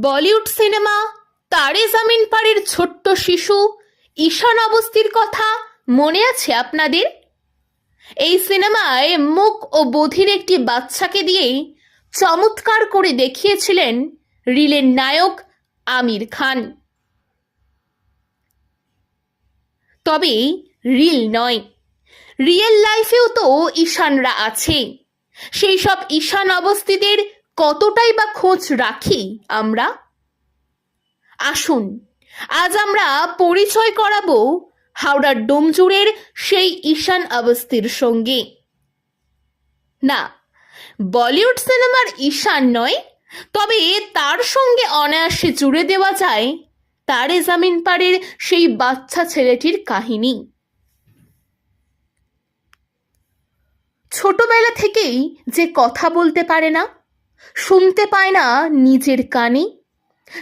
Bollywood cinema তারে জামিন পাড়ের ছোট্ট শিশু ঈশান অবস্তির কথা মনে আছে আপনাদের? এই সিনেমায় মুখ ও বধির একটি বাচ্চাকে দিয়েই চমৎকার করে দেখিয়েছিলেন রিলের নায়ক আমির খান। তবে রিল নয়, রিয়েল লাইফেও তো ঈশানরা আছে। সেই সব ঈশান অবস্থিদের কতটাই বা খোঁজ রাখি আমরা? আসুন, আজ আমরা পরিচয় করাবো হাওড়ার ডোমজুড়ের সেই ঈশান অবস্থির সঙ্গে। না, বলিউড সিনেমার ঈশান নয়, তবে তার সঙ্গে অনায়াসে জুড়ে দেওয়া যায় তারে জামিন পাড়ের সেই বাচ্চা ছেলেটির কাহিনী। ছোটবেলা থেকেই যে কথা বলতে পারে না শুনতে পায় না নিজের কানে।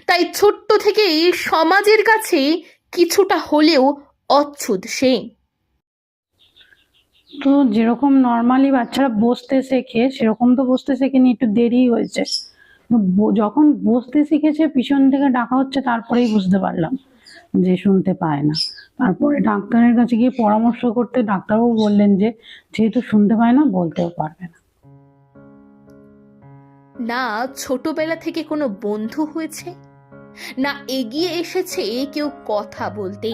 তাই ছোট্ট থেকেই সমাজের কাছে কিছুটা হলেও অচ্ছুত সে। তো যেরকম নর্মালি বাচ্চারা বসতে শেখে, সেরকম তো বসতে শেখেনি, একটু দেরি হয়েছে। যখন বসতে শিখেছে, পিছন থেকে ডাকা হচ্ছে, তারপরেই বুঝতে পারলাম যে শুনতে পায় না। তারপরে ডাক্তারের কাছে গিয়ে পরামর্শ করতে ডাক্তারবাবু বললেন যে, যেহেতু শুনতে পায় না, বলতেও পারবে না। না ছোটবেলা থেকে কোনো বন্ধু হয়েছে? না এগিয়ে এসেছে কেউ কথা বলতে?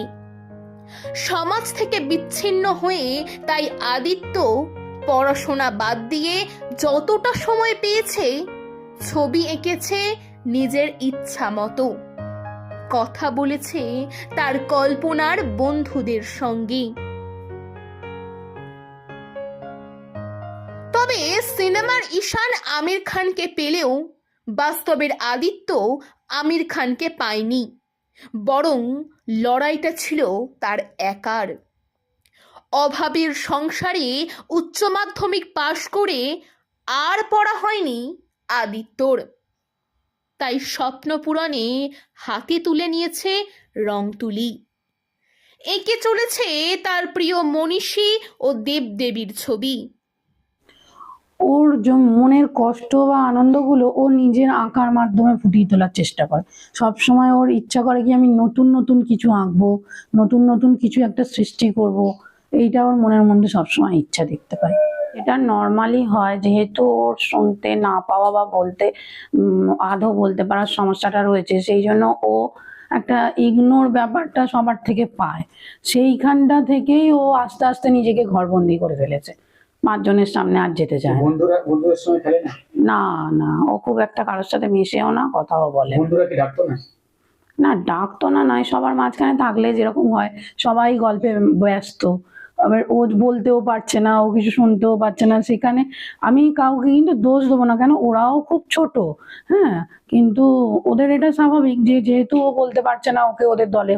সমাজ থেকে বিচ্ছিন্ন হয়ে তাই আদিত্য পড়াশোনা বাদ দিয়ে যতটা সময় পেয়েছে, ছবি এঁকেছে নিজের ইচ্ছা মতো। কথা বলেছে তার কল্পনার বন্ধুদের সঙ্গে। সিনেমার ঈশান আমির খানকে পেলেও বাস্তবের আদিত্য আমির খানকে পায়নি, বরং লড়াইটা ছিল তার একার। অভাবের সংসারে উচ্চ মাধ্যমিক পাশ করে আর পড়া হয়নি আদিত্যর। তাই স্বপ্ন পূরণে হাতে তুলে নিয়েছে রং তুলি এঁকে চলেছে তার প্রিয় মনীষী ও দেবদেবীর ছবি। ওর মনের কষ্ট বা আনন্দগুলো ও নিজের আঁকার মাধ্যমে ফুটিয়ে তোলার চেষ্টা করে। সব সময় ওর ইচ্ছা করে কি আমি নতুন নতুন কিছু আঁকবো, নতুন নতুন কিছু একটা সৃষ্টি করব, এইটা ওর মনের মধ্যে সবসময় ইচ্ছা দেখতে পাই এটা নর্মালি হয়, যেহেতু ওর শুনতে না পাওয়া বা বলতে আধো বলতে পারার সমস্যাটা রয়েছে, সেই জন্য ও একটা ইগনোর ব্যাপারটা সবার থেকে পায়। সেইখানটা থেকেই ও আস্তে আস্তে নিজেকে ঘরবন্দি করে ফেলেছে। পাঁচজনের সামনে আর যেতে চায় না। বন্ধুরা বন্ধুদের সঙ্গে খেলে না? না না ও খুব একটা কারোর সাথে মিশেও না কথাও বলে না। বন্ধুরা কি ডাকতো না? না ডাকতো না নয় সবার মাঝখানে থাকলে যেরকম হয় সবাই গল্পে ব্যস্ত। আবার ও বলতেও পারছে না ও কিছু শুনতেও পারছে না সেখানে আমি কাউকে কিন্তু দোষ দেবো না কেন ওরাও খুব ছোট হ্যাঁ? কিন্তু ওদের এটা স্বাভাবিক যে যেহেতু ও বলতে পারছে না ওকে ওদের দলে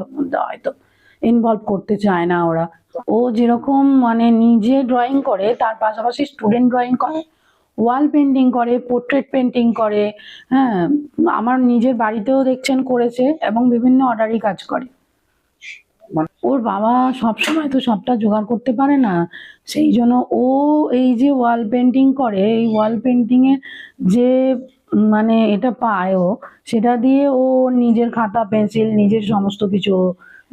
হয়তো ইনভলভ করতে চায় না ওরা। ও যেরকম মানে নিজে ড্রয়িং করে, তার পাশাপাশি স্টুডেন্ট ড্রয়িং করে ওয়াল পেন্টিং করে পোর্ট্রেট পেন্টিং করে হ্যাঁ আমার নিজের বাড়িতেও দেখছেন করেছে এবং বিভিন্ন অর্ডারই কাজ করে। ওর বাবা সব সময় তো সবটা জোগাড় করতে পারে না, সেই জন্য ও এই যে ওয়াল পেন্টিং করে, এই ওয়াল পেন্টিং এ যে মানে এটা পায় ও, সেটা দিয়ে ও নিজের খাতা পেন্সিল নিজের সমস্ত কিছু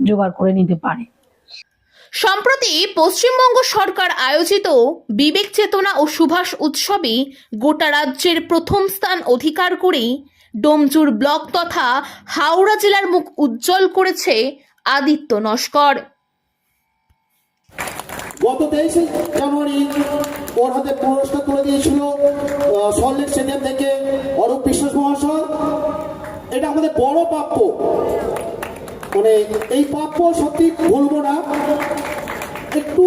জোগাড় করে নিতে পারে। সম্প্রতি পশ্চিমবঙ্গ সরকার আয়োজিত বিবেক চেতনা ও সুভাষ উৎসবে গোটা রাজ্যের প্রথম স্থান অধিকার করে ডোমজুর ব্লক তথা হাওড়া জেলার মুখ উজ্জ্বল করেছে আদিত্য নস্কর। গত তেইশে জানুয়ারি ওর হাতে পুরস্কার তুলে দিয়েছিল সল্টলেক স্টেডিয়াম থেকে অরূপ বিশ্বাস মহাশয়। এটা আমাদের বড় প্রাপ্য। মানে এই প্রাপ্য সত্যি ভুলবো না। একটু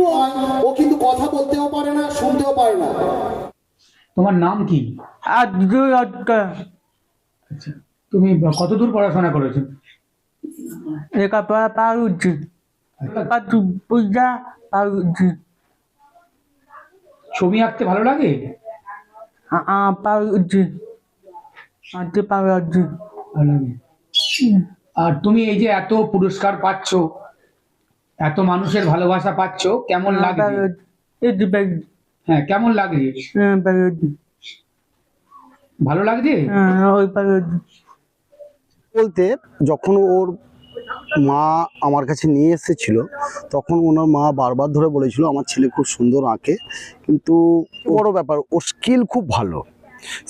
ও কিন্তু কথা বলতেও পারে না শুনতেও পারে না। তোমার নাম কি? আক্কা আচ্ছা তুমি কতদূর পড়াশোনা করেছ? লেখাপড়া পূজা পারুচ্ছি ছবি আঁকতে ভালো লাগে? পারুচ্ছি আঁকতে পারুচ্ছি ভালো লাগে। আর তুমি এই যে এত পুরস্কার পাচ্ছ এত মানুষের ভালোবাসা পাচ্ছ কেমন লাগে হ্যাঁ কেমন লাগে ভালো লাগছে? ওই বলতে যখন ওর মা আমার কাছে নিয়ে এসেছিল তখন ওনার মা বারবার ধরে বলেছিল আমার ছেলে খুব সুন্দর আঁকে। কিন্তু বড় ব্যাপার ওর স্কিল খুব ভালো।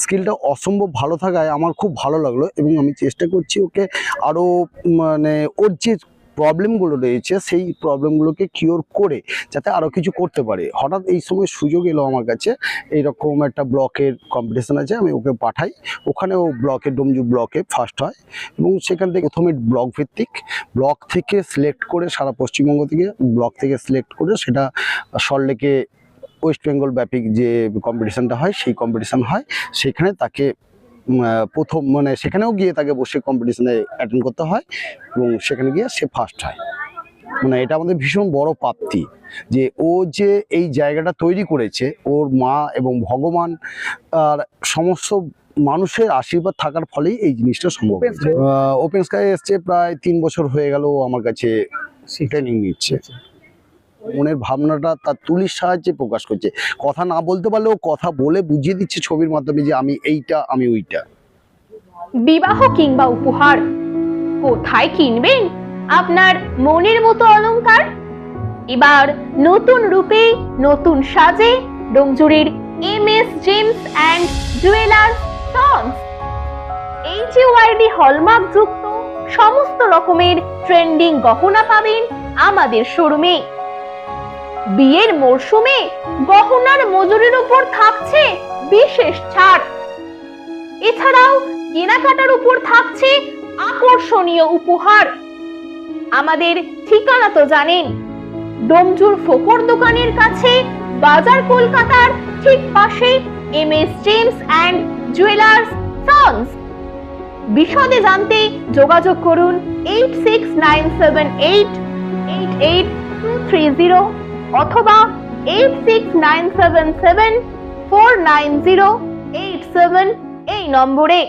স্কিলটা অসম্ভব ভালো থাকায় আমার খুব ভালো লাগল এবং আমি চেষ্টা করছি ওকে আরও মানে ওর যে প্রবলেমগুলো রয়েছে সেই প্রবলেমগুলোকে কিওর করে যাতে আরও কিছু করতে পারে। হঠাৎ এই সময় সুযোগ এলো আমার কাছে এইরকম একটা ব্লকের কম্পিটিশান আছে, আমি ওকে পাঠাই। ওখানে ও ব্লকে ডোমজু ব্লকে ফার্স্ট হয় এবং সেখান থেকে প্রথমে ব্লক ভিত্তিক, ব্লক থেকে সিলেক্ট করে সারা পশ্চিমবঙ্গ থেকে, ব্লক থেকে সিলেক্ট করে সেটা সল্টলেকে ওয়েস্ট বেঙ্গল ব্যাপিক যে কম্পিটিশনটা হয় সেই কম্পিটিশন হয়। সেখানে তাকে প্রথম মানে সেখানেও গিয়ে তাকে বসে কম্পিটিশনে অ্যাটেন্ড করতে হয় এবং সেখানে গিয়ে সে ফার্স্ট হয়। মানে এটা আমাদের ভীষণ বড় প্রাপ্তি যে ও যে এই জায়গাটা তৈরি করেছে ওর মা এবং ভগবান আর সমস্ত মানুষের আশীর্বাদ থাকার ফলেই এই জিনিসটা সম্ভব ওপেন স্কাই এসছে প্রায় তিন বছর হয়ে গেল আমার কাছে ট্রেনিং নিচ্ছে। মনের ভাবনাটা তার তুলির সাহায্যে প্রকাশ করছে। কথা না বলতে পারলেও কথা বলে বুঝিয়ে দিচ্ছে ছবির মাধ্যমে যে আমি এইটা, আমি ওইটা। বিবাহ কিংবা উপহার, কোথায় কিনবেন? আপনার মনের মতো অলংকার? এবার নতুন রূপে, নতুন সাজে ডোমজুরির M S, gems and jewellers sons HUID hallmark যুক্ত সমস্ত রকমের ট্রেন্ডিং গহনা পাবেন আমাদের শোরুমে। বিয়ের মরশুমে গহনার মজুরির উপর থাকছে বিশেষ ছাড়। এছাড়াও কেনাকাটার উপর থাকছে আকর্ষণীয় উপহার। আমাদের ঠিকানা তো জানেন, ডোমজুর ফোকর দোকানের কাছে, বাজার কলকাতার ঠিক পাশে M S gems and jewellers sons বিশদে জানতে যোগাযোগ করুন eight six nine seven eight eight eight three zero. অথবা eight six nine seven seven four nine zero eight seven এই নম্বরে।